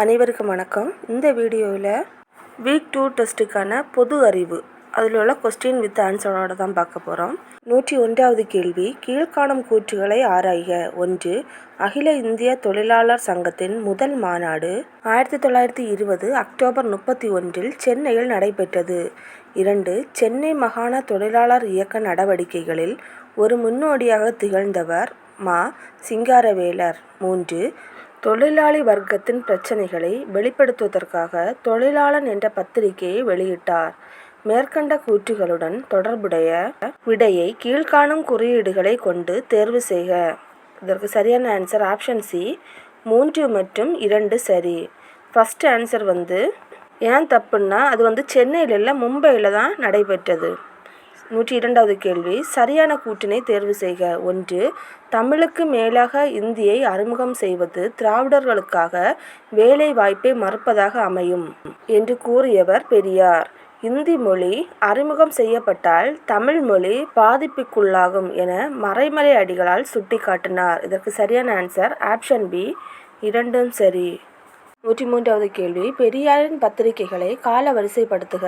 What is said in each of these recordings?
அனைவருக்கும் வணக்கம். இந்த வீடியோவில் வீக் டூ டெஸ்ட்டுக்கான பொது அறிவு அதில் உள்ள கொஸ்டின் வித் ஆன்சரோட தான் பார்க்க போகிறோம் நூற்றி ஒன்றாவது கேள்வி கீழ்காணும் கூற்றுகளை ஆராய்க. ஒன்று அகில இந்திய தொழிலாளர் சங்கத்தின் முதல் மாநாடு ஆயிரத்தி தொள்ளாயிரத்தி இருபது அக்டோபர் முப்பத்தி ஒன்றில் சென்னையில் நடைபெற்றது. இரண்டு சென்னை மாகாண தொழிலாளர் இயக்க நடவடிக்கைகளில் ஒரு முன்னோடியாக திகழ்ந்தவர் மா சிங்காரவேலர். மூன்று தொழிலாளி வர்க்கத்தின் பிரச்சினைகளை வெளிப்படுத்துவதற்காக தொழிலாளன் என்ற பத்திரிகையை வெளியிட்டார். மேற்கண்ட கூற்றுகளுடன் தொடர்புடைய விடையை கீழ்காணும் குறியீடுகளை கொண்டு தேர்வு செய்க. இதற்கு சரியான ஆன்சர் ஆப்ஷன் சி மூன்று மற்றும் இரண்டு சரி. ஃபஸ்ட் ஆன்சர் வந்து ஏன் தப்புன்னா அது வந்து சென்னையில் இல்லை மும்பையில் தான் நடைபெற்றது. நூற்றி இரண்டாவது கேள்வி. சரியான கூட்டினை தேர்வு செய்க. ஒன்று தமிழுக்கு மேலாக இந்தியை அறிமுகம் செய்வது திராவிடர்களுக்காக வேலை வாய்ப்பை மறுப்பதாக அமையும் என்று கூறியவர் பெரியார். இந்தி மொழி அறிமுகம் செய்யப்பட்டால் தமிழ் மொழி பாதிப்புக்குள்ளாகும் என மறைமலை அடிகளால் சுட்டிக்காட்டினார். இதற்கு சரியான ஆன்சர் ஆப்ஷன் பி இரண்டும் சரி. நூற்றி மூன்றாவது கேள்வி பெரியாரின் பத்திரிகைகளை கால வரிசைப்படுத்துக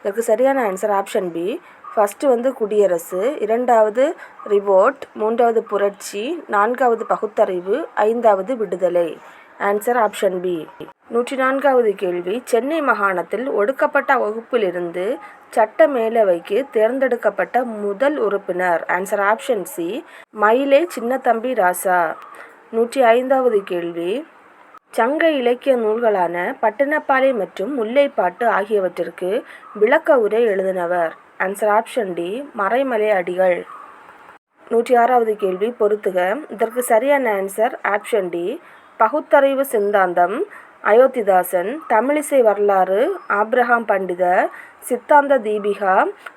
இதற்கு சரியான ஆன்சர் ஆப்ஷன் பி ஃபஸ்ட்டு வந்து குடியரசு இரண்டாவது ரிவோர்ட் மூன்றாவது புரட்சி நான்காவது பகுத்தறிவு ஐந்தாவது விடுதலை. ஆன்சர் ஆப்ஷன் பி நூற்றி நான்காவது கேள்வி. சென்னை மாகாணத்தில் ஒடுக்கப்பட்ட வகுப்பிலிருந்து சட்ட மேலவைக்கு தேர்ந்தெடுக்கப்பட்ட முதல் உறுப்பினர். ஆன்சர் ஆப்ஷன் சி மயிலே சின்னத்தம்பி ராசா. நூற்றி ஐந்தாவது கேள்வி. சங்க இலக்கிய நூல்களான பட்டினப்பாலை மற்றும் முல்லைப்பாட்டு ஆகியவற்றிற்கு விளக்க உரை எழுதினவர். Answer option D Maraimalai Adigal. நூற்றி ஆறாவது கேள்வி பொறுத்துக. இதற்கு சரியான ஆன்சர் ஆப்ஷன் டி பகுத்தறிவு சித்தாந்தம். அயோத்திதாசன் தமிழிசை வரலாறு ஆப்ரஹாம் பண்டித சித்தாந்த தீபிகா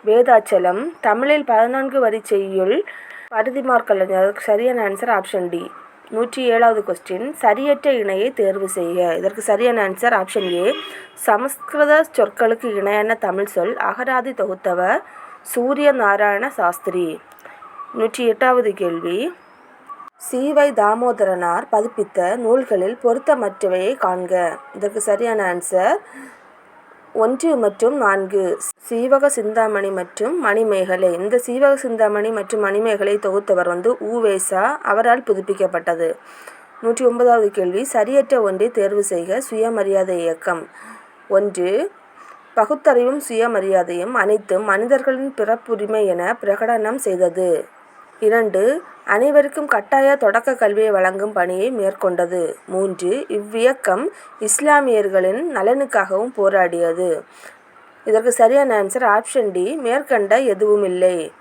வேதாச்சலம் தமிழில் பதினான்கு வரி செய்யுள் பரிதிமார் கலைஞர். சரியான ஆன்சர் ஆப்ஷன் டி நூற்றி ஏழாவது கொஸ்டின் சரியற்ற இணையை தேர்வு செய்க. இதற்கு சரியான ஆன்சர் ஆப்ஷன் ஏ சமஸ்கிருத சொற்களுக்கு இணையான தமிழ் சொல். அகராதி தொகுத்தவர் சூரிய நாராயண சாஸ்திரி. நூற்றி எட்டாவது கேள்வி. சீவை தாமோதரனார் பதிப்பித்த நூல்களில் பொருத்தமற்றவையை காண்க. இதற்கு சரியான ஆன்சர் ஒன்று மற்றும் நான்கு சீவக சிந்தாமணி மற்றும் மணிமேகலை. இந்த சீவக சிந்தாமணி மற்றும் மணிமேகலை தொகுத்தவர் வந்து ஊவேசா அவரால் புதுப்பிக்கப்பட்டது. நூற்றி ஒன்பதாவது கேள்வி. சரியற்ற ஒன்றை தேர்வு செய்க. சுயமரியாதை இயக்கம். ஒன்று பகுத்தறிவும் சுயமரியாதையும் அனைத்தும் மனிதர்களின் பிறப்புரிமை என பிரகடனம் செய்தது. இரண்டு அனைவருக்கும் கட்டாய தொடக்க கல்வியை வழங்கும் பணியை மேற்கொண்டது. மூன்று இவ்வியக்கம் இஸ்லாமியர்களின் நலனுக்காகவும் போராடியது. இதற்கு சரியான ஆன்சர் ஆப்ஷன் டி மேற்கண்ட எதுவுமில்லை.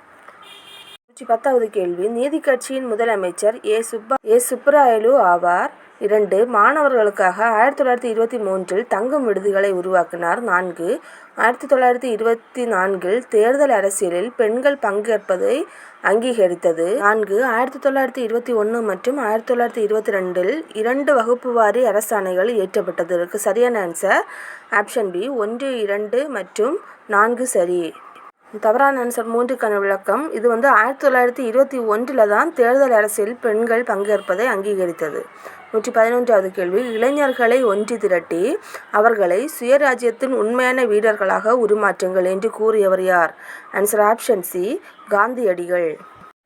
நூற்றி பத்தாவது கேள்வி. நீதி கட்சியின் முதலமைச்சர் ஏ. சுப்பா ஏ. சுப்ராயலு ஆவார். இரண்டு மாணவர்களுக்காக ஆயிரத்தி தொள்ளாயிரத்தி இருபத்தி மூன்றில் தங்கும் விடுதிகளை உருவாக்கினார். நான்கு ஆயிரத்தி தொள்ளாயிரத்தி இருபத்தி நான்கில் தேர்தல் அரசியலில் பெண்கள் பங்கேற்பதை அங்கீகரித்தது. நான்கு ஆயிரத்தி தொள்ளாயிரத்தி இருபத்தி ஒன்று மற்றும் ஆயிரத்தி தொள்ளாயிரத்தி இருபத்தி ரெண்டில் இரண்டு வகுப்பு வாரி அரசாணைகள் இயற்றப்பட்டது. இருக்கு சரியான ஆன்சர் ஆப்ஷன் பி ஒன்று இரண்டு மற்றும் நான்கு சரி. தவறான ஆன்சர் மூன்றுக்கான விளக்கம் இது வந்து ஆயிரத்தி தொள்ளாயிரத்தி இருபத்தி ஒன்றில் தான் தேர்தல் அரசியல் பெண்கள் பங்கேற்பதை அங்கீகரித்தது. நூற்றி பதினொன்றாவது கேள்வி. இளைஞர்களை ஒன்றி திரட்டி அவர்களை சுயராஜ்யத்தின் உண்மையான வீரர்களாக உருமாற்றுங்கள் என்று கூறியவர் யார்? ஆன்சர் ஆப்ஷன் சி காந்தியடிகள்.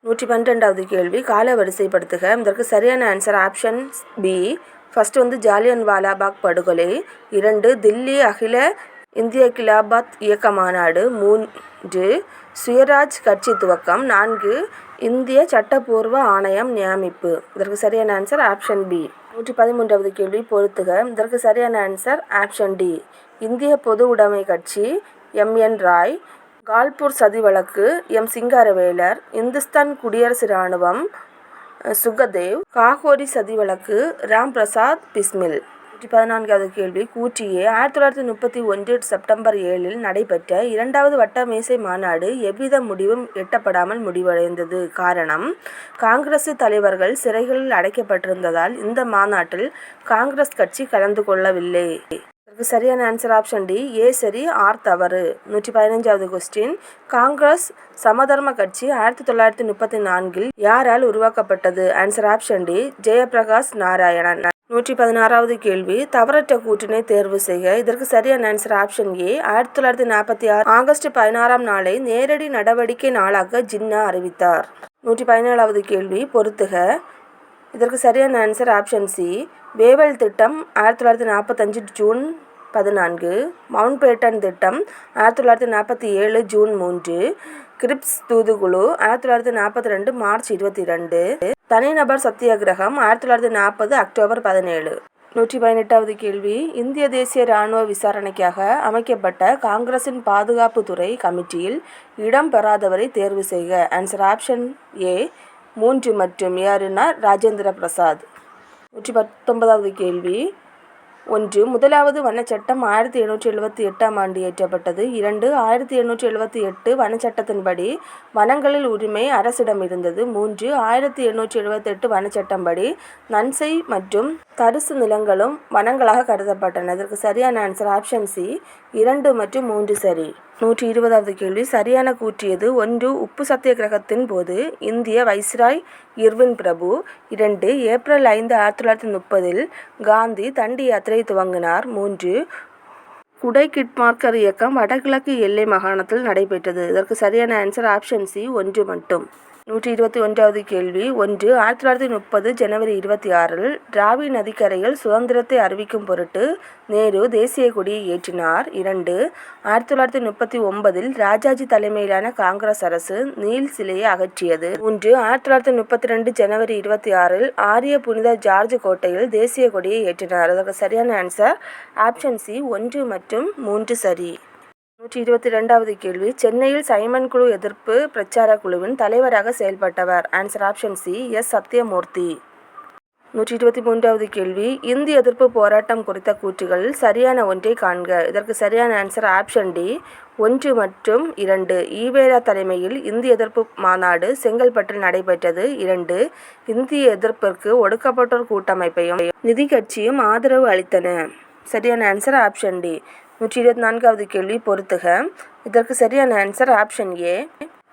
நூற்றி பன்னிரெண்டாவது கேள்வி கால வரிசைப்படுத்துக. இதற்கு சரியான ஆன்சர் ஆப்ஷன் பி ஃபஸ்ட் வந்து ஜாலியன் வாலாபாக் படுகொலை. இரண்டு தில்லி அகில இந்திய கிலாபாத் இயக்க மாநாடு மூன்று சுயராஜ் கட்சி துவக்கம். நான்கு இந்திய சட்டப்பூர்வ ஆணையம் நியமிப்பு. இதற்கு சரியான ஆன்சர் ஆப்ஷன் பி நூற்றி பதிமூன்றாவது கேள்வி பொறுத்துக. இதற்கு சரியான ஆன்சர் ஆப்ஷன் டி இந்திய பொது உடைமை கட்சி எம். என். ராய் கால்பூர் சதி வழக்கு எம். சிங்காரவேலர் இந்துஸ்தான் குடியரசு இராணுவம் சுகதேவ் காகோரி சதி வழக்கு ராம் பிரசாத் பிஸ்மில். நூற்றி பதினான்காவது கேள்வி கூற்றியே. ஆயிரத்தி தொள்ளாயிரத்தி முப்பத்தி ஒன்று செப்டம்பர் ஏழில் நடைபெற்ற இரண்டாவது வட்ட மேசை மாநாடு எவ்வித முடிவும் எட்டப்படாமல் முடிவடைந்தது. காரணம் காங்கிரஸ் தலைவர்கள் சிறைகளில் அடைக்கப்பட்டிருந்ததால் இந்த மாநாட்டில் காங்கிரஸ் கட்சி கலந்து கொள்ளவில்லை. சரியான ஆன்சர் ஆப்ஷன் டி ஏ. சரி ஆர். தவறு. நூற்றி பதினைஞ்சாவது கொஸ்டின் காங்கிரஸ் சமதர்ம கட்சி ஆயிரத்தி தொள்ளாயிரத்தி முப்பத்தி நான்கில் யாரால் உருவாக்கப்பட்டது? Answer option D Jayaprakash Narayanan. நூற்றி பதினாறாவது கேள்வி. தவறற்ற கூற்றினை தேர்வு செய்க. இதற்கு சரியான ஆன்சர் ஆப்ஷன் ஏ ஆயிரத்தி தொள்ளாயிரத்தி நாற்பத்தி ஆறு ஆகஸ்ட் பதினாறாம் நாளை நேரடி நடவடிக்கை நாளாக ஜின்னா அறிவித்தார். நூற்றி பதினேழாவது கேள்வி. பொறுத்துக. இதற்கு சரியான ஆன்சர் ஆப்ஷன் சி வேவல் திட்டம் ஆயிரத்தி தொள்ளாயிரத்தி நாற்பத்தஞ்சு ஜூன் பதினான்கு. மவுண்ட் பேட்டன் திட்டம் ஆயிரத்தி தொள்ளாயிரத்தி நாற்பத்தி ஏழு ஜூன் மூன்று. கிரிப்ஸ் தூதுக்குழு ஆயிரத்தி தொள்ளாயிரத்தி நாற்பத்தி ரெண்டு மார்ச் இருபத்தி ரெண்டு தனிநபர் சத்தியாகிரகம் ஆயிரத்தி தொள்ளாயிரத்தி நாற்பது அக்டோபர் பதினேழு. நூற்றி பதினெட்டாவது கேள்வி. இந்திய தேசிய இராணுவ விசாரணைக்காக அமைக்கப்பட்ட காங்கிரசின் பாதுகாப்புத்துறை கமிட்டியில் இடம் பெறாதவரை தேர்வு செய்க. ஆன்சர் ஆப்ஷன் ஏ மூன்று மற்றும் யாருன்னா ராஜேந்திர பிரசாத். நூற்றி பத்தொன்பதாவது கேள்வி. ஒன்று முதலாவது வனச்சட்டம் ஆயிரத்தி எண்ணூற்றி எழுபத்தி எட்டாம் ஆண்டு இயற்றப்பட்டது இரண்டு ஆயிரத்தி எண்ணூற்றி எழுபத்தி எட்டு வனச்சட்டத்தின்படி வனங்களில் உரிமை அரசிடம் இருந்தது. மூன்று ஆயிரத்தி எண்ணூற்றி எழுபத்தெட்டு வனச்சட்டம்படி நன்சை மற்றும் தரிசு நிலங்களும் வனங்களாக கருதப்பட்டன. அதற்கு சரியான ஆன்சர் ஆப்ஷன் சி இரண்டு மற்றும் மூன்று சரி. நூற்றி இருபதாவது கேள்வி. சரியான கூற்றியது ஒன்று உப்பு சத்தியாகிரகத்தின் போது இந்திய வைஸ்ராய் இர்வின் பிரபு. இரண்டு ஏப்ரல் ஐந்து ஆயிரத்தி தொள்ளாயிரத்தி முப்பதில் காந்தி தண்டி யாத்திரை துவங்கினார். மூன்று குடை கிட்மார்க்கர் இயக்கம் வடகிழக்கு எல்லை மாகாணத்தில் நடைபெற்றது. இதற்கு சரியான ஆன்சர் ஆப்ஷன் சி ஒன்று மட்டும். நூற்றி இருபத்தி ஒன்றாவது கேள்வி. ஒன்று ஆயிரத்தி தொள்ளாயிரத்தி முப்பது ஜனவரி இருபத்தி ஆறில் டிராவி நதிக்கரையில் சுதந்திரத்தை அறிவிக்கும் பொருட்டு நேரு தேசிய கொடியை ஏற்றினார். இரண்டு ஆயிரத்தி தொள்ளாயிரத்தி முப்பத்தி ஒன்பதில் ராஜாஜி தலைமையிலான காங்கிரஸ் அரசு நீல் சிலையை அகற்றியது. மூன்று ஆயிரத்தி தொள்ளாயிரத்தி முப்பத்தி ரெண்டு ஜனவரி இருபத்தி ஆறில் ஆரிய புனித ஜார்ஜ் கோட்டையில் தேசிய கொடியை ஏற்றினார். அதற்கு சரியான ஆன்சர் ஆப்ஷன் சி ஒன்று மற்றும் மூன்று சரி. நூற்றி இருபத்தி ரெண்டாவது கேள்வி. சென்னையில் சைமன் குழு எதிர்ப்பு பிரச்சார குழுவின் தலைவராக செயல்பட்டவர். Answer option C S Sathyamurthy. நூற்றி இருபத்தி மூன்றாவது கேள்வி. இந்தி எதிர்ப்பு போராட்டம் குறித்த கூற்றுகளில் சரியான ஒன்றை காண்க. இதற்கு சரியான ஆன்சர் ஆப்ஷன் டி ஒன்று மற்றும் இரண்டு. ஈவேரா தலைமையில் இந்தி எதிர்ப்பு மாநாடு செங்கல்பட்டில் நடைபெற்றது. இரண்டு இந்திய எதிர்ப்பிற்கு ஒடுக்கப்பட்டோர் கூட்டமைப்பையும் நிதி கட்சியும் ஆதரவு அளித்தன. சரியான ஆன்சர் ஆப்ஷன் டி நூற்றி இருபத்தி நான்காவது கேள்வி பொறுத்துக. இதற்கு சரியான ஆன்சர் ஆப்ஷன் ஏ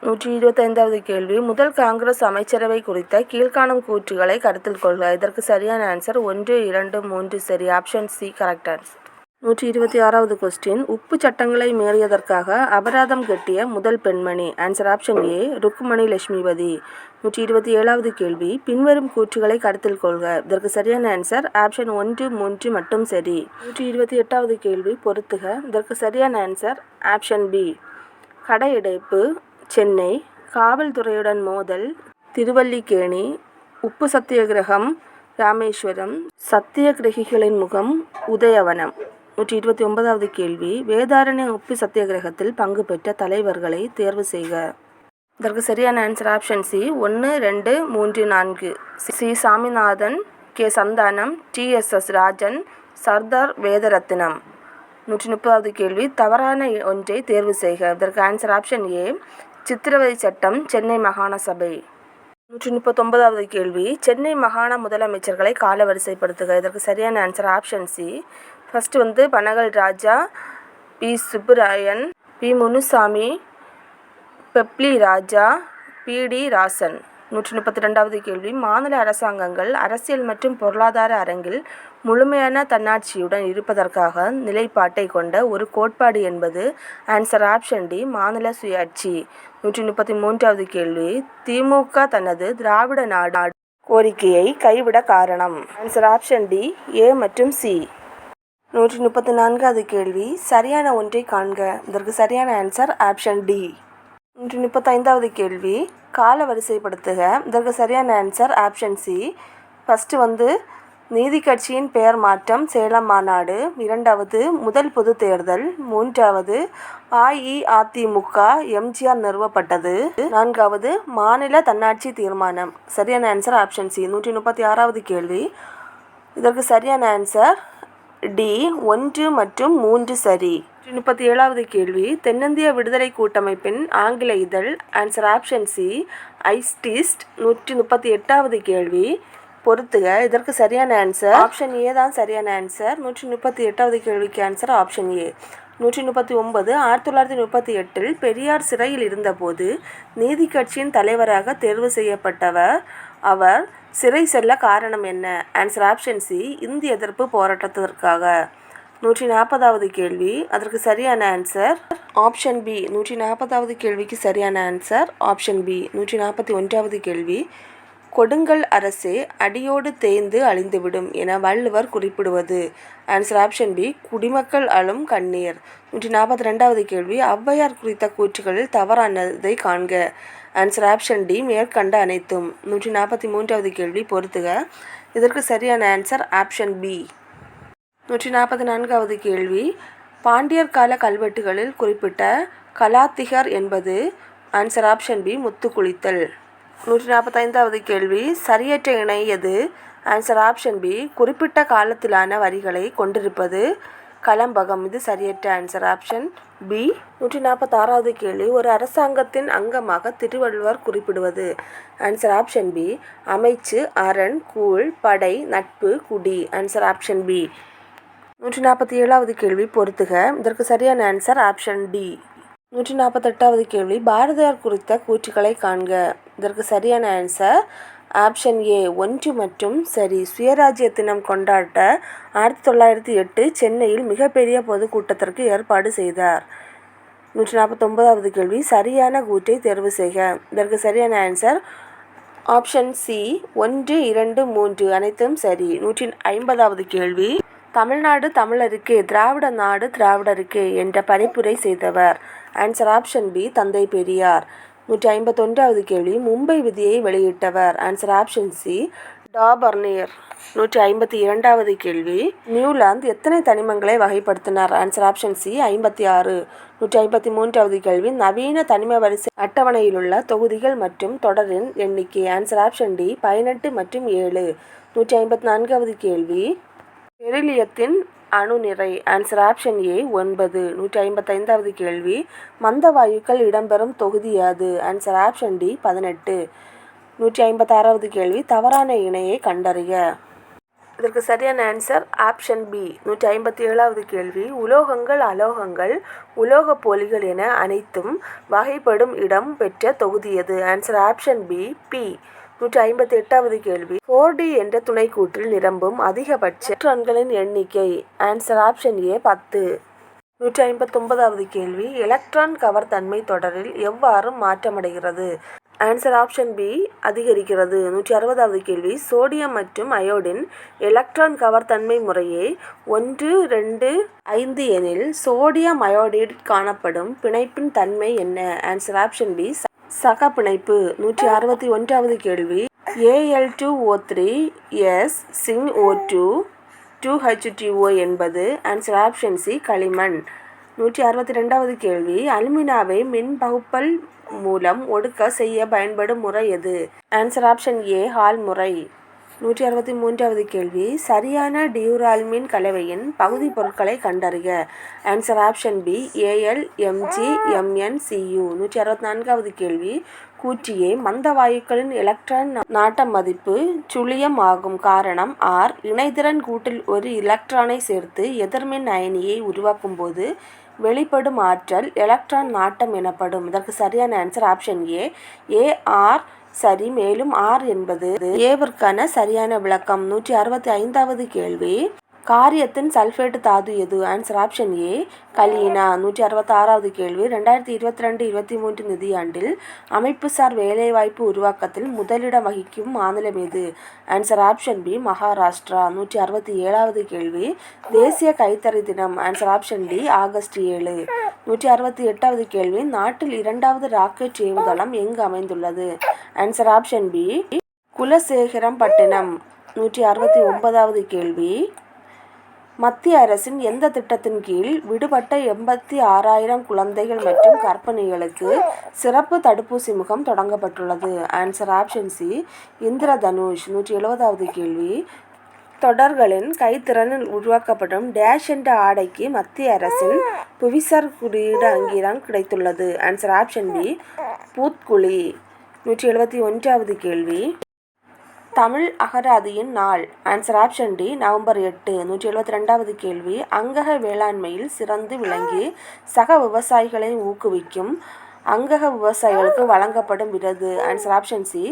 நூற்றி இருபத்தைந்தாவது கேள்வி முதல் காங்கிரஸ் அமைச்சரவை குறித்த கீழ்காணும் கூற்றுகளை கருத்தில் கொள்க. இதற்கு சரியான ஆன்சர் ஒன்று இரண்டு மூன்று சரி. ஆப்ஷன் சி கரெக்ட் ஆன்சர் நூற்றி இருபத்தி ஆறாவது கொஸ்டின் உப்பு சட்டங்களை மீறியதற்காக அபராதம் கட்டிய முதல் பெண்மணி. Answer option A Rukmani Lakshmipathi. நூற்றி இருபத்தி ஏழாவது கேள்வி பின்வரும் கூற்றுகளை கருத்தில் கொள்க. இதற்கு சரியான ஆன்சர் ஆப்ஷன் ஒன்று மூன்று மட்டும் சரி. நூற்றி இருபத்தி எட்டாவது கேள்வி பொறுத்துக. இதற்கு சரியான ஆன்சர் ஆப்ஷன் பி கடையடைப்பு சென்னை. காவல்துறையுடன் மோதல் திருவல்லிக்கேணி. உப்பு சத்தியகிரகம் ராமேஸ்வரம். சத்தியகிரகிகளின் முகம் உதயவனம். நூற்றி இருபத்தி ஒன்பதாவது கேள்வி வேதாரண்ய உப்பு சத்தியாகிரகத்தில் பங்கு பெற்ற தலைவர்களை தேர்வு செய்க. இதற்கு சரியான ஆன்சர் ஆப்ஷன் சி ஒன்று ரெண்டு மூன்று நான்கு. C Saminathan K Santhanam TSS Rajan Sardar Vedaratnam நூற்றி முப்பதாவது கேள்வி தவறான ஒன்றை தேர்வு செய்க. இதற்கு ஆன்சர் ஆப்ஷன் ஏ சித்திரவதை சட்டம் சென்னை மாகாண சபை. நூற்றி முப்பத்தொன்பதாவது கேள்வி சென்னை மாகாண முதலமைச்சர்களை காலவரிசைப்படுத்துக. இதற்கு சரியான ஆன்சர் ஆப்ஷன் சி ஃபஸ்ட்டு வந்து பனகல் ராஜா பி. சுப்புராயன் பி. முனுசாமி பெப்ளி ராஜா பிடி ராசன். நூற்றி முப்பத்தி ரெண்டாவது கேள்வி. மாநில அரசாங்கங்கள் அரசியல் மற்றும் பொருளாதார அரங்கில் முழுமையான தன்னாட்சியுடன் இருப்பதற்காக நிலைப்பாட்டை கொண்ட ஒரு கோட்பாடு என்பது ஆன்சர் ஆப்ஷன் டி மாநில சுயாட்சி. நூற்றி முப்பத்தி மூன்றாவது கேள்வி திமுக தனது திராவிட நாடு கோரிக்கையை கைவிட காரணம். ஆன்சர் ஆப்ஷன் டி ஏ மற்றும் சி. நூற்றி முப்பத்தி நான்காவது கேள்வி சரியான ஒன்றை காண்க. இதற்கு சரியான ஆன்சர் ஆப்ஷன் டி நூற்றி முப்பத்தைந்தாவது கேள்வி கால வரிசைப்படுத்துக. இதற்கு சரியான ஆன்சர் ஆப்ஷன் சி ஃபஸ்ட்டு வந்து நீதி கட்சியின் பெயர் மாற்றம் சேலம் மாநாடு. இரண்டாவது முதல் பொது தேர்தல். மூன்றாவது அஇஅதிமுக எம்ஜிஆர் நிறுவப்பட்டது. நான்காவது மாநில தன்னாட்சி தீர்மானம். சரியான ஆன்சர் ஆப்ஷன் சி நூற்றி முப்பத்தி ஆறாவது கேள்வி. இதற்கு சரியான ஆன்சர் டி ஒன்று மற்றும் மூன்று சரி. முப்பத்தி ஏழாவது கேள்வி. தென்னிந்திய விடுதலை கூட்டமைப்பின் ஆங்கில இதழ் ஆன்சர் ஆப்ஷன் சி ஐஸ்டிஸ்ட் நூற்றி முப்பத்தி எட்டாவது கேள்வி. பொறுத்துக இதற்கு சரியான ஆன்சர் ஆப்ஷன் ஏ தான் சரியான ஆன்சர் நூற்றி முப்பத்தி எட்டாவது கேள்விக்கு ஆன்சர் ஆப்ஷன் ஏ நூற்றி முப்பத்தி ஒன்பது ஆயிரத்தி தொள்ளாயிரத்தி முப்பத்தி எட்டில் பெரியார் சிறையில் இருந்தபோது நீதி கட்சியின் தலைவராக தேர்வு செய்யப்பட்டவர் அவர் சிறை செல்ல காரணம் என்ன? ஆன்சர் ஆப்ஷன் சி இந்தி எதிர்ப்பு போராட்டத்திற்காக. நூற்றி நாற்பதாவது கேள்வி அதற்கு சரியான ஆன்சர் ஆப்ஷன் பி நூற்றி நாற்பதாவது கேள்விக்கு சரியான ஆன்சர் ஆப்ஷன் பி நூற்றி நாற்பத்தி ஒன்றாவது கேள்வி. கொடுங்கல் அரசே அடியோடு தேய்ந்து அழிந்துவிடும் என வள்ளுவர் குறிப்பிடுவது. ஆன்சர் ஆப்ஷன் பி குடிமக்கள் அழும் கண்ணீர். நூற்றி நாற்பத்தி ரெண்டாவது கேள்வி ஔவையார் குறித்த கூற்றுகளில் தவறானதை காண்க. ஆன்சர் ஆப்ஷன் டி மேற்கண்ட அனைத்தும். நூற்றி நாற்பத்தி மூன்றாவது கேள்வி பொறுத்துக. இதற்கு சரியான ஆன்சர் ஆப்ஷன் பி நூற்றி நாற்பத்தி நான்காவது கேள்வி பாண்டியர் கால கல்வெட்டுகளில் குறிப்பிட்ட கலாத்திகர் என்பது? ஆன்சர் ஆப்ஷன் பி முத்துக்குளித்தல். நூற்றி நாற்பத்தைந்தாவது கேள்வி சரியற்ற இணை எது? ஆன்சர் ஆப்ஷன் பி குறிப்பிட்ட காலத்திலான வரிகளை கொண்டிருப்பது. கலம்பகம் இது சரியற்ற ஆன்சர் ஆப்ஷன் பி நூற்றி நாற்பத்தாறாவது கேள்வி ஒரு அரசாங்கத்தின் அங்கமாக திருவள்ளுவர் குறிப்பிடுவது? ஆன்சர் ஆப்ஷன் பி அமைச்சு அரண் கூழ் படை நட்பு குடி. ஆன்சர் ஆப்ஷன் பி நூற்றி நாற்பத்தி ஏழாவது கேள்வி பொறுத்துக. இதற்கு சரியான ஆன்சர் ஆப்ஷன் டி நூற்றி நாற்பத்தெட்டாவது கேள்வி பாரதியார் குறித்த கூற்றுக்களை காண்க. இதற்கு சரியான ஆன்சர் ஆப்ஷன் ஏ ஒன்று மற்றும் சரி. சுயராஜ்ய தினம் கொண்டாட்ட ஆயிரத்தி தொள்ளாயிரத்தி எட்டு சென்னையில் மிகப்பெரிய பொதுக்கூட்டத்திற்கு ஏற்பாடு செய்தார். நூற்றி நாற்பத்தொன்பதாவது கேள்வி சரியான கூற்றை தேர்வு செய்க. இதற்கு சரியான ஆன்சர் ஆப்ஷன் சி ஒன்று இரண்டு மூன்று அனைத்தும் சரி. நூற்றி ஐம்பதாவது கேள்வி தமிழ்நாடு தமிழருக்கு திராவிட நாடு திராவிடருக்கு என்ற பணிப்புரை செய்தவர். ஆன்சர் ஆப்ஷன் பி தந்தை பெரியார். நூற்றி ஐம்பத்தொன்றாவது கேள்வி மும்பை விதியை வெளியிட்டவர். ஆன்சர் ஆப்ஷன் சி டாபர்னியர் நூற்றி ஐம்பத்தி இரண்டாவது கேள்வி நியூலாந்து எத்தனை தனிமங்களை வகைப்படுத்தினார்? ஆன்சர் ஆப்ஷன் சி ஐம்பத்தி ஆறு. நூற்றி ஐம்பத்தி மூன்றாவது கேள்வி நவீன தனிம வரிசை அட்டவணையிலுள்ள தொகுதிகள் மற்றும் தொடரின் எண்ணிக்கை. ஆன்சர் ஆப்ஷன் டி பதினெட்டு மற்றும் ஏழு. நூற்றி ஐம்பத்தி நான்காவது கேள்வி பெரிலியத்தின் அணுநிறை ஆன்சர் ஆப்ஷன் ஏ ஒன்பது. நூற்றி ஐம்பத்தைந்தாவது கேள்வி. மந்த வாயுக்கள் இடம்பெறும் தொகுதி யாது? ஆன்சர் ஆப்ஷன் டி பதினெட்டு. நூற்றி ஐம்பத்தாறாவது கேள்வி. தவறான இணையை கண்டறிய. இதற்கு சரியான ஆன்சர் ஆப்ஷன் பி நூற்றி ஐம்பத்தி ஏழாவது கேள்வி. உலோகங்கள் அலோகங்கள் உலோகப் போலிகள் என அனைத்தும் வகைப்படும் இடம் பெற்ற தொகுதி எது ஆன்சர் ஆப்ஷன் பி பி நூற்றி ஐம்பத்தி எட்டாவது கேள்வி. ஃபோர் டி என்ற துணைக்கூற்றில் நிரம்பும் அதிகபட்ச எலக்ட்ரான்களின் எண்ணிக்கை. ஆன்சர் ஆப்ஷன் ஏ பத்து. நூற்றி ஐம்பத்தொன்பதாவது கேள்வி எலக்ட்ரான் கவர் தன்மை தொடரில் எவ்வாறு மாற்றமடைகிறது? ஆன்சர் ஆப்ஷன் பி அதிகரிக்கிறது. நூற்றி அறுபதாவது கேள்வி சோடியம் மற்றும் அயோடின் எலக்ட்ரான் கவர் தன்மை முறையே ஒன்று ரெண்டு ஐந்து எனில் சோடியம் அயோடைடு காணப்படும் பிணைப்பின் தன்மை என்ன? ஆன்சர் ஆப்ஷன் பி சக பிணைப்பு நூற்றி அறுபத்தி ஒன்றாவது கேள்வி. A L two O three S zinc O two two H T O என்பது ஆன்சர் ஆப்ஷன் சி களிமண். நூற்றி அறுபத்தி ரெண்டாவது கேள்வி அலுமினாவை மின் பகுப்பல் மூலம் ஒடுக்க செய்ய பயன்படும் முறை எது? ஆன்சர் ஆப்ஷன் ஏ ஹால் முறை. நூற்றி அறுபத்தி மூன்றாவது கேள்வி. சரியான டியூரால்மின் கலவையின் பகுதி பொருட்களை கண்டறிக. Answer option B A L M G M N C U நூற்றி அறுபத்தி நான்காவது கேள்வி. கூற்றியே மந்த வாயுக்களின் எலக்ட்ரான் நாட்ட மதிப்பு சுழியம் ஆகும் காரணம் ஆர் இணைதிறன் கூட்டில் ஒரு எலக்ட்ரானை சேர்த்து எதிர்மின் அயனியை உருவாக்கும் போது வெளிப்படும் ஆற்றல் எலக்ட்ரான் நாட்டம் எனப்படும். இதற்கு சரியான ஆன்சர் ஆப்ஷன் ஏ ஏஆர் சரி மேலும் ஆர் என்பது ஏவிற்கான சரியான விளக்கம். நூற்றி அறுபத்தி ஐந்தாவது கேள்வி. காரியத்தின் சல்ஃபேட்டு தாது எது? ஆன்சர் ஆப்ஷன் ஏ கலீனா நூற்றி அறுபத்தி ஆறாவது கேள்வி. ரெண்டாயிரத்தி இருபத்தி ரெண்டு இருபத்தி மூன்று நிதியாண்டில் அமைப்புசார் வேலைவாய்ப்பு உருவாக்கத்தில் முதலிடம் வகிக்கும் மாநிலம் எது? Answer option B Maharashtra. நூற்றி அறுபத்தி ஏழாவது கேள்வி. தேசிய கைத்தறி தினம். ஆன்சர் ஆப்ஷன் டி ஆகஸ்ட் ஏழு. நூற்றி அறுபத்தி எட்டாவது கேள்வி. நாட்டில் இரண்டாவது ராக்கெட் ஏவுதளம் எங்கு அமைந்துள்ளது? Answer option B Kulasekarapattinam நூற்றி அறுபத்தி ஒன்பதாவது கேள்வி. மத்திய அரசின் எந்த திட்டத்தின் கீழ் விடுபட்ட எண்பத்தி ஆறாயிரம் குழந்தைகள் மற்றும் கர்ப்பிணிகளுக்கு சிறப்பு தடுப்பூசி முகம் தொடங்கப்பட்டுள்ளது? ஆன்சர் ஆப்ஷன் சி இந்திரதனுஷ் நூற்றி எழுபதாவது கேள்வி. தொடர்களின் கைத்திறனில் உருவாக்கப்படும் டேஷ் என்ற ஆடைக்கு மத்திய அரசின் புவிசார் குறியீடு அங்கீகாரம் கிடைத்துள்ளது. ஆன்சர் ஆப்ஷன் பி பூத்குழி நூற்றி எழுபத்தி ஒன்றாவது கேள்வி. தமிழ் அகராதியின் நாள். ஆன்சர் ஆப்ஷன் டி நவம்பர் எட்டு நூற்றி எழுபத்தி ரெண்டாவது கேள்வி. அங்கக வேளாண்மையில் சிறந்து விளங்கி சக விவசாயிகளை ஊக்குவிக்கும் அங்கக விவசாயிகளுக்கு வழங்கப்படும் விருது. ஆன்சர் ஆப்ஷன் சி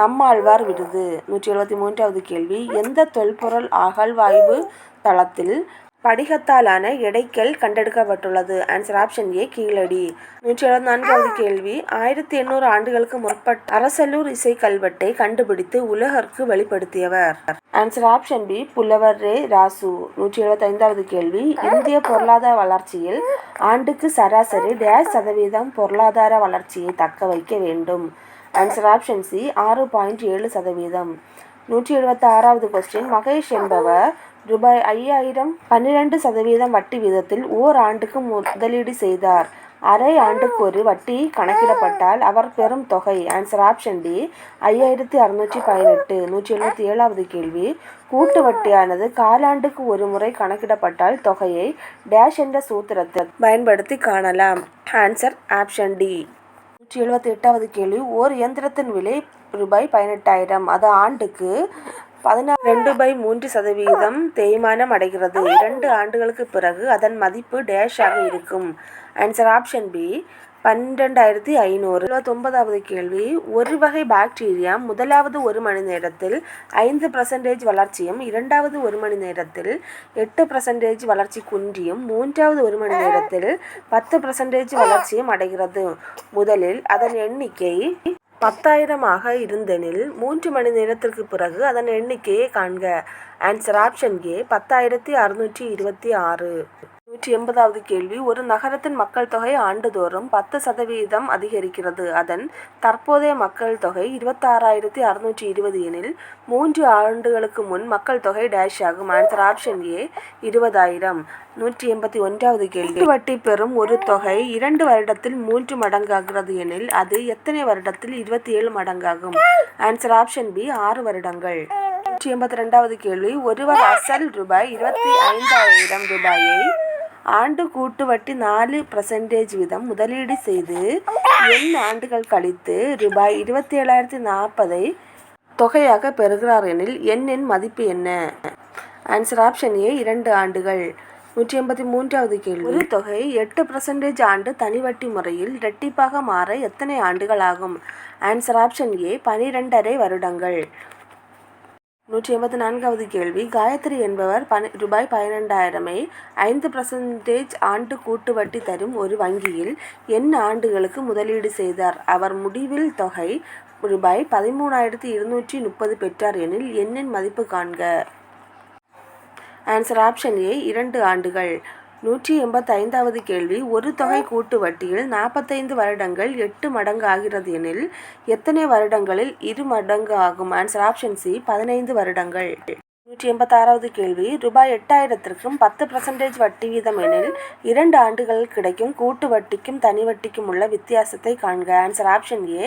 நம்மாழ்வார் விருது. நூற்றி எழுபத்தி மூன்றாவது கேள்வி எந்த தொல்பொருள் அகழ்வாய்வு தளத்தில் படிகத்தாலான எடைக்கல் கண்டெடுக்கப்பட்டுள்ளது. Answer option A Keeladi. நூற்றி எழுபத்தி நான்காவது கேள்வி. ஆயிரத்தி எண்ணூறு ஆண்டுகளுக்கு முற்பட்ட அரசலூர் இசை கல்வெட்டை கண்டுபிடித்து உலகிற்கு வெளிப்படுத்தியவர். ஆன்சர் ஆப்ஷன் பி புலவர் ரே ராசு. நூற்றி எழுபத்தி ஐந்தாவது கேள்வி. இந்திய பொருளாதார வளர்ச்சியில் ஆண்டுக்கு சராசரி டேஷ் சதவீதம் பொருளாதார வளர்ச்சியை தக்க வைக்க வேண்டும். ஆன்சர் ஆப்ஷன் சி ஆறு பாயிண்ட் ஏழு சதவீதம். நூற்றி எழுபத்தி ஆறாவது கொஸ்டின் மகேஷ் என்பவர் ரூபாய் ஐயாயிரம் பன்னிரண்டு சதவீதம் வட்டி வீதத்தில் ஓர் ஆண்டுக்கு முதலீடு செய்தார். அரை ஆண்டுக்கு ஒரு வட்டி கணக்கிடப்பட்டால் அவர் பெறும் தொகை. ஆன்சர் ஆப்ஷன் டி ஐயாயிரத்தி அறுநூற்றி பதினெட்டு. நூற்றி எழுபத்தி ஏழாவது கேள்வி. கூட்டு வட்டியானது காலாண்டுக்கு ஒரு முறை கணக்கிடப்பட்டால் தொகையை டேஷ் என்ற சூத்திரத்தை பயன்படுத்தி காணலாம். ஆன்சர் ஆப்ஷன் டி நூற்றி எழுபத்தி எட்டாவது கேள்வி. ஓர் இயந்திரத்தின் விலை ரூபாய் பதினெட்டாயிரம். அது ஆண்டுக்கு பதினாறு ரெண்டு பை மூன்று சதவீதம் தேய்மானம் அடைகிறது. இரண்டு ஆண்டுகளுக்கு பிறகு அதன் மதிப்பு டேஷாக இருக்கும். ஆன்சர் ஆப்ஷன் பி பன்னிரெண்டாயிரத்தி ஐநூறு. இருபத்தொன்பதாவது கேள்வி ஒரு வகை பாக்டீரியா முதலாவது ஒரு மணி நேரத்தில் ஐந்து பர்சன்டேஜ் வளர்ச்சியும் இரண்டாவது ஒரு மணி நேரத்தில் எட்டு பர்சன்டேஜ் வளர்ச்சி குன்றியும் மூன்றாவது ஒரு மணி நேரத்தில் பத்து பர்சன்டேஜ் வளர்ச்சியும் அடைகிறது. முதலில் அதன் எண்ணிக்கை பத்தாயிரமாக இருந்தெனில் மூன்று மணி நேரத்திற்கு பிறகு அதன் எண்ணிக்கையை காண்க. ஆன்சர் ஆப்ஷன் ஏ பத்தாயிரத்தி அறுநூற்றி இருபத்தி ஆறு. நூற்றி எண்பதாவது கேள்வி ஒரு நகரத்தின் மக்கள் தொகை ஆண்டுதோறும் பத்து சதவீதம் அதிகரிக்கிறது. அதன் தற்போதைய மக்கள் தொகை இருபத்தாறாயிரத்தி அறுநூற்றி இருபது எனில் மூன்று ஆண்டுகளுக்கு முன் மக்கள் தொகை டேஷ் ஆகும். ஆன்சர் ஆப்ஷன் ஏ இருபதாயிரம். நூற்றி எண்பத்தி ஒன்றாவது கேள்வி. வட்டி பெறும் ஒரு தொகை இரண்டு வருடத்தில் மூன்று மடங்காகிறது எனில் அது எத்தனை வருடத்தில் இருபத்தி ஏழு மடங்காகும்? ஆன்சர் ஆப்ஷன் பி ஆறு வருடங்கள். நூற்றி எண்பத்தி ரெண்டாவது கேள்வி ஒருவர் அசல் ரூபாய் இருபத்தி ஐந்தாயிரம் ரூபாயை ஆண்டு கூட்டு வட்டி நாலு பர்சன்டேஜ் வீதம் முதலீடு செய்து எண் ஆண்டுகள் கழித்து ரூபாய் இருபத்தி ஏழாயிரத்தி நாற்பதை தொகையாக பெறுகிறார் எனில் எண்ணின் மதிப்பு என்ன? ஆன்சர் ஆப்ஷன் ஏ இரண்டு ஆண்டுகள். நூற்றி எண்பத்தி மூன்றாவது கேள்வி. ஒரு தொகை எட்டு பர்சன்டேஜ் ஆண்டு தனி வட்டி முறையில் இரட்டிப்பாக மாற எத்தனை ஆண்டுகள் ஆகும்? ஆன்சர் ஆப்ஷன் ஏ பனிரெண்டரை வருடங்கள். நூற்றி எண்பத்தி நான்காவது கேள்வி. காயத்ரி என்பவர் பனி ரூபாய் பன்னிரெண்டாயிரமை ஐந்து பர்சன்டேஜ் ஆண்டு கூட்டு வட்டி தரும் ஒரு வங்கியில் என் ஆண்டுகளுக்கு முதலீடு செய்தார்? அவர் முடிவில் தொகை ரூபாய் பதிமூணாயிரத்தி இருநூற்றி முப்பது பெற்றார் எனில் என்னின் மதிப்பு காண்க. ஆன்சர் ஆப்ஷன் ஏ இரண்டு ஆண்டுகள். நூற்றி எண்பத்தைந்தாவது கேள்வி ஒரு தொகை கூட்டு வட்டியில் நாற்பத்தைந்து வருடங்கள் எட்டு மடங்கு ஆகிறது எனில் எத்தனை வருடங்களில் இரு மடங்கு ஆகும்? ஆன்சர் ஆப்ஷன் சி பதினைந்து வருடங்கள். நூற்றி எண்பத்தாறாவது கேள்வி ரூபாய் எட்டாயிரத்திற்கும் பத்து பர்சன்டேஜ் வட்டி வீதம் எனில் இரண்டு ஆண்டுகளில் கிடைக்கும் கூட்டு வட்டிக்கும் தனி வட்டிக்கும் உள்ள வித்தியாசத்தை காண்க. ஆன்சர் ஆப்ஷன் ஏ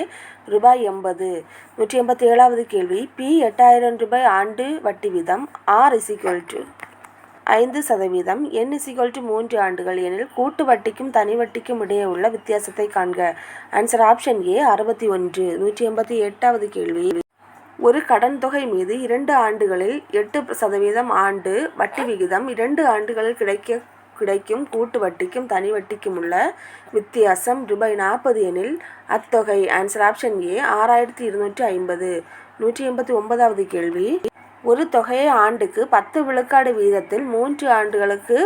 ரூபாய் எண்பது. நூற்றி எண்பத்தி ஏழாவது கேள்வி பி எட்டாயிரம் ரூபாய் ஆண்டு வட்டி வீதம் ஆர் இஸ் ஈக்குவல் டு ஐந்து சதவீதம். என் இசிகல் டு மூன்று ஆண்டுகள் எனில் கூட்டு வட்டிக்கும் தனி வட்டிக்கும் இடையே உள்ள வித்தியாசத்தை காண்க. ஆன்சர் ஆப்ஷன் ஏ அறுபத்தி ஒன்று நூற்றி எண்பத்தி எட்டாவது கேள்வி. ஒரு கடன் தொகை மீது இரண்டு ஆண்டுகளில் எட்டு சதவீதம் ஆண்டு வட்டி விகிதம் இரண்டு ஆண்டுகளில் கிடைக்க கிடைக்கும் கூட்டு வட்டிக்கும் தனி வட்டிக்கும் உள்ள வித்தியாசம் ரூபாய் நாற்பது எனில் அத்தொகை. ஆன்சர் ஆப்ஷன் ஏ ஆறாயிரத்தி இருநூற்றி ஐம்பது நூற்றி எண்பத்தி ஒன்பதாவது கேள்வி. ஒரு தொகையை ஆண்டுக்கு பத்து விழுக்காடு வீதத்தில் மூன்று ஆண்டுகளுக்கு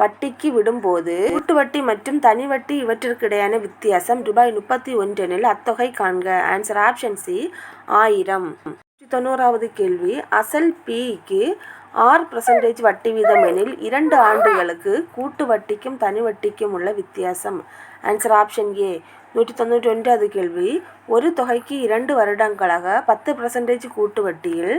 வட்டிக்கு விடும்போது கூட்டு வட்டி மற்றும் தனி வட்டி இவற்றிற்கிடையான வித்தியாசம் ரூபாய் முப்பத்தி ஒன்றெனில் அத்தொகை காண்க. ஆன்சர் ஆப்ஷன் சி ஆயிரம். தொண்ணூறாவது கேள்வி அசல் பிக்கு ஆறு பர்சன்டேஜ் வட்டி வீதம் எனில் இரண்டு ஆண்டுகளுக்கு கூட்டு வட்டிக்கும் தனி வட்டிக்கும் உள்ள வித்தியாசம். ஆன்சர் ஆப்ஷன் ஏ நூற்றி தொண்ணூற்றி ஒன்றாவது கேள்வி. ஒரு தொகைக்கு இரண்டு வருடங்களாக பத்து பர்சன்டேஜ் கூட்டு வட்டியில்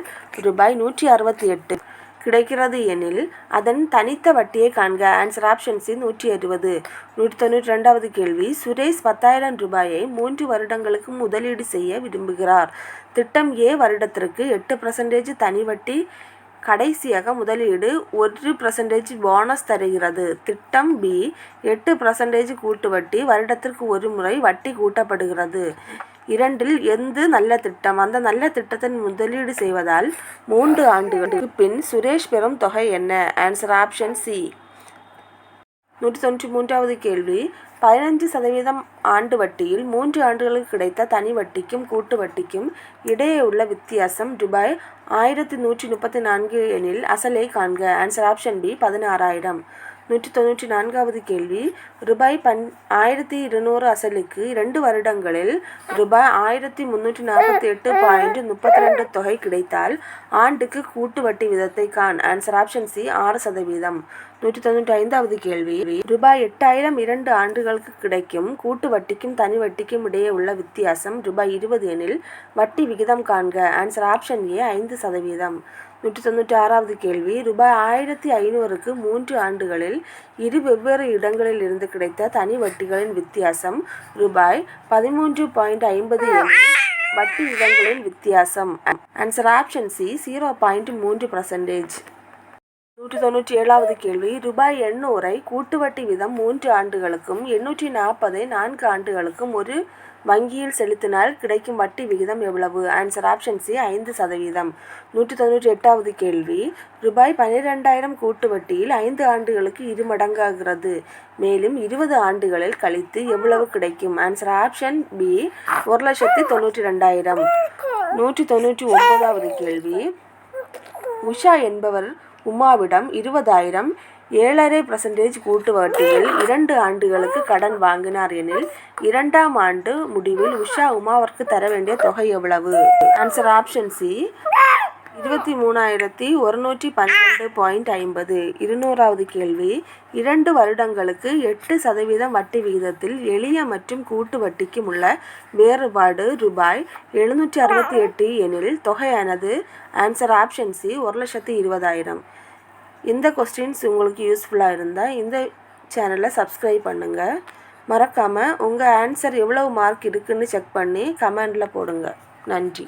ரூபாய் நூற்றி அறுபத்தி எட்டு கிடைக்கிறது எனில் அதன் தனித்த வட்டியை காண்க. ஆன்சர் ஆப்ஷன் சி நூற்றி அறுபது நூற்றி தொண்ணூற்றி ரெண்டாவது கேள்வி. சுரேஷ் பத்தாயிரம் ரூபாயை மூன்று வருடங்களுக்கு முதலீடு செய்ய விரும்புகிறார். திட்டம் ஏ வருடத்திற்கு எட்டு பர்சன்டேஜ் தனி வட்டி கடைசியாக முதலீடு ஒரு பர்சன்டேஜ் போனஸ் தருகிறது. திட்டம் பி எட்டு பர்சன்டேஜ் கூட்டு வட்டி வருடத்திற்கு ஒரு முறை வட்டி கூட்டப்படுகிறது. இரண்டில் எந்து நல்ல திட்டம்? அந்த நல்ல திட்டத்தின் முதலீடு செய்வதால் மூன்று ஆண்டுகளுக்கு பின் சுரேஷ் பெறும் தொகை என்ன? ஆன்சர் ஆப்ஷன் சி நூற்றி தொண்ணூற்றி மூன்றாவது கேள்வி. பதினஞ்சு சதவீதம் ஆண்டு வட்டியில் மூன்று ஆண்டுகளுக்கு கிடைத்த தனி வட்டிக்கும் கூட்டு வட்டிக்கும் இடையே உள்ள வித்தியாசம் ரூபாய் ஆயிரத்தி நூற்றி முப்பத்தி நான்கு எனில் அசலை காண்க. ஆன்சர் ஆப்ஷன் பி பதினாறாயிரம். நூற்றி தொண்ணூற்றி நான்காவது கேள்வி. ரூபாய் பன் ஆயிரத்தி இருநூறு அசலுக்கு இரண்டு வருடங்களில் ரூபாய் ஆயிரத்தி முந்நூற்றி நாற்பத்தி எட்டு பாயிண்ட் முப்பத்தி ரெண்டு தொகை கிடைத்தால் ஆண்டுக்கு கூட்டு வட்டி விதத்தை காண். ஆன்சர் ஆப்ஷன் சி ஆறு சதவீதம். நூற்றி தொண்ணூற்றி ஐந்தாவது கேள்வி. ரூபாய் எட்டாயிரம் இரண்டு ஆண்டுகளுக்கு கிடைக்கும் கூட்டு வட்டிக்கும் தனி வட்டிக்கும் இடையே உள்ள வித்தியாசம் ரூபாய் இருபது எனில் வட்டி விகிதம் காண்க. ஆன்சர் ஆப்ஷன் ஏ ஐந்து சதவீதம். நூற்றி தொண்ணூற்றி ஆறாவது கேள்வி ரூபாய் ஆயிரத்தி ஐநூறுக்கு மூன்று ஆண்டுகளில் இரு வெவ்வேறு இடங்களில் இருந்து கிடைத்த தனி வட்டிகளின் வித்தியாசம் ரூபாய் பதிமூன்று பாயிண்ட் ஐம்பது வட்டி விகிதங்களின் வித்தியாசம். Answer option C zero point மூன்று பர்சன்டேஜ் நூற்றி தொண்ணூற்றி ஏழாவது கேள்வி. ரூபாய் எண்ணூறை கூட்டுவட்டி வீதம் மூன்று ஆண்டுகளுக்கும் எண்ணூற்றி நாற்பதை நான்கு ஆண்டுகளுக்கும் ஒரு வங்கியில் செலுத்தினால் கிடைக்கும் வட்டி விகிதம் எவ்வளவு? ஆன்சர் ஆப்ஷன் சி ஐந்து சதவீதம். நூற்றி தொண்ணூற்றி எட்டாவது கேள்வி. ரூபாய் பன்னிரெண்டாயிரம் கூட்டு வட்டியில் ஐந்து ஆண்டுகளுக்கு இரு மடங்காகிறது. மேலும் இருபது ஆண்டுகளில் கழித்து எவ்வளவு கிடைக்கும்? ஆன்சர் ஆப்ஷன் பி ஒரு லட்சத்தி தொண்ணூற்றி ரெண்டாயிரம். நூற்றி தொண்ணூற்றி ஒன்பதாவது கேள்வி. உஷா என்பவர் உமாவிடம் இருபதாயிரம் ஏழரை பர்சன்டேஜ் கூட்டு வட்டியில் இரண்டு ஆண்டுகளுக்கு கடன் வாங்கினார் எனில் இரண்டாம் ஆண்டு முடிவில் உஷா உமாவிற்கு தர வேண்டிய தொகை எவ்வளவு? ஆன்சர் ஆப்ஷன் சி இருபத்தி மூணாயிரத்தி ஒருநூற்றி பன்னிரெண்டு பாயிண்ட் ஐம்பது. இருநூறாவது கேள்வி. இரண்டு வருடங்களுக்கு எட்டு சதவீதம் வட்டி விகிதத்தில் எளிய மற்றும் கூட்டு வட்டிக்கும் உள்ள வேறுபாடு ரூபாய் எழுநூற்றி அறுபத்தி எட்டு எனில் தொகையானது ஆன்சர் ஆப்ஷன் சி ஒரு லட்சத்தி இருபதாயிரம். இந்த கொஸ்டின்ஸ் உங்களுக்கு யூஸ்ஃபுல்லாக இருந்தால் இந்த சேனலை சப்ஸ்கிரைப் பண்ணுங்கள் மறக்காமல் உங்கள் ஆன்சர் எவ்வளவு மார்க் இருக்குன்னு செக் பண்ணி கமெண்டில் போடுங்க. நன்றி.